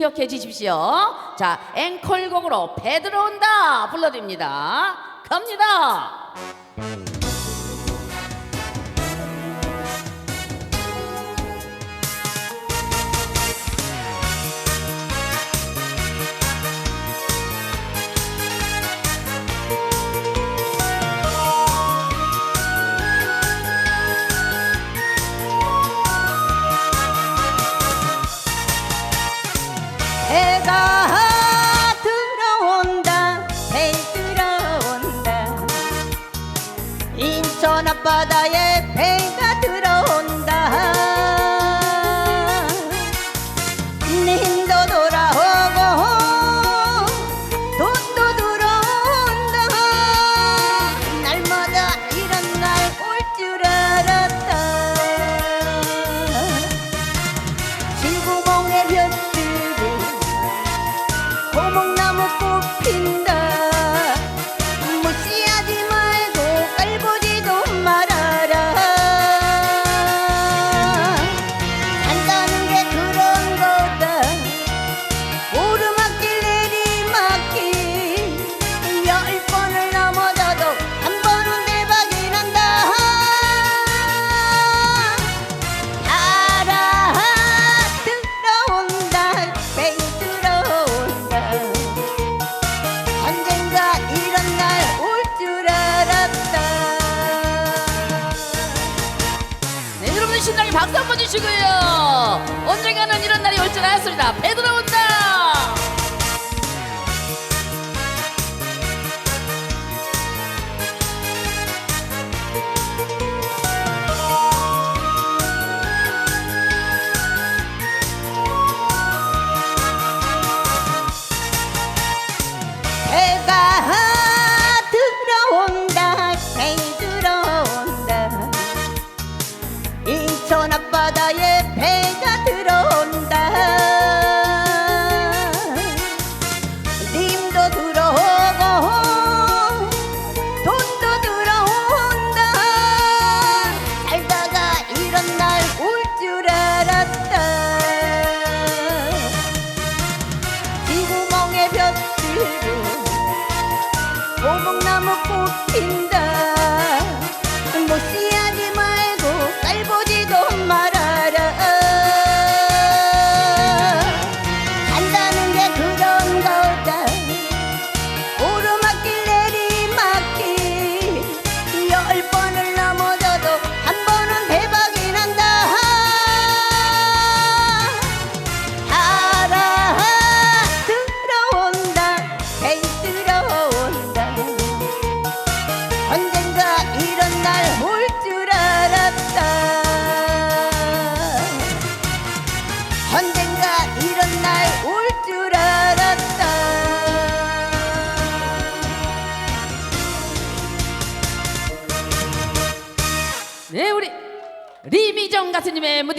기억해 주십시오. 자, 앵콜곡으로 배 들어온다 불러드립니다. 갑니다. 배가 들어온다. 님도 돌아오고 돈도 들어온다. 날마다 이런 날 올 줄 알았다. 지구멍에 볕들이 고목나무 꽃핀다 박수 한번 주시고요. 언젠가는 이런 날이 올 줄 알았습니다. 배 들어 온다. 인천 앞바다에 배가 들어온다. 님도 들어오고 돈도 들어온다. 살다가 이런 날 올 줄 알았다. 지구멍에 볕들고 고목나무 꽃핀다. 무시 네, 우리 리미정 가수님의 무대